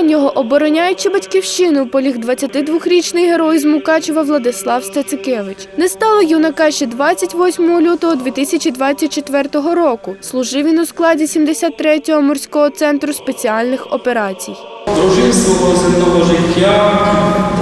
Обороняючи батьківщину, поліг 22-річний герой з Мукачева Владислав Стецикевич. Не стало юнака ще 28 лютого 2024 року. Служив він у складі 73-го морського центру спеціальних операцій. Прожив свого земного життя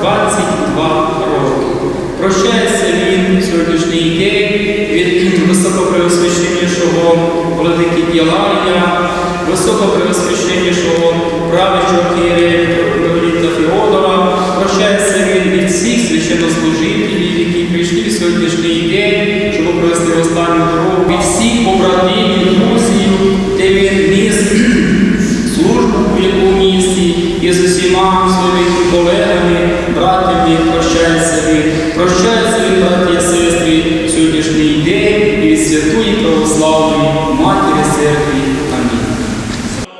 22 роки. Прощається він сьогоднішній день від високопреосвященнішого владики Єларія, високопреосвященнішого правичого Києва Митрополіта Феодора. Прощається він від всіх священнослужителів, які прийшли в сьогоднішній день, щоб провести останню дорогу, від всіх побратимів, друзів, де він ніс службу в якому місті і з усіма своїми колегами, братями прощається він. Прощається він, браті і сестри, сьогоднішній день і від святої православної Матері Церкви.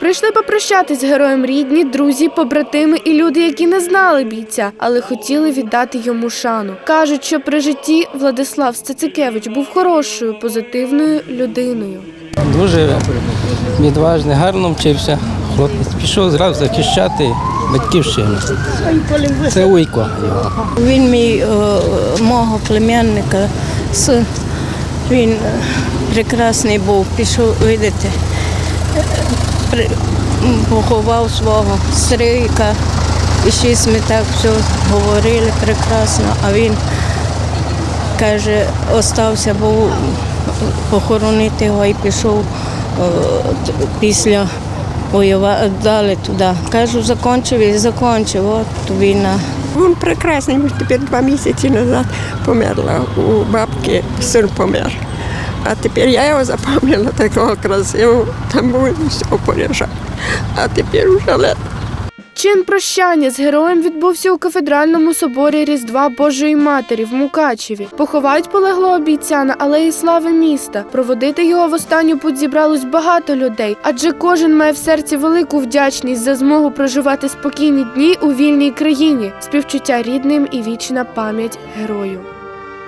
Прийшли попрощатись з героєм рідні, друзі, побратими і люди, які не знали бійця, але хотіли віддати йому шану. Кажуть, що при житті Владислав Стецикевич був хорошою, позитивною людиною. Дуже відважний, гарно вчився. Хлопець пішов зразу захищати батьківщину. Це Уйко. Він мій е, мого племянника, син. Він е, прекрасний був, пішов, м, поховав свого стрийка. І щось ми так все говорили прекрасно, а він каже, остався, був похоронити його і пішов е, після воювати далі туди. Кажу, закінчив і закінчив, от війна. Він прекрасний, тепер два місяці назад померла. У бабки син помер. А тепер я його запам'ятала такого красивого, там був все поряжав. А тепер вже лет. Чин прощання з героєм відбувся у кафедральному соборі Різдва Божої Матері в Мукачеві. Поховають полеглого бійця на алеї слави міста. Проводити його в останню путь зібралось багато людей, адже кожен має в серці велику вдячність за змогу проживати спокійні дні у вільній країні, співчуття рідним і вічна пам'ять герою.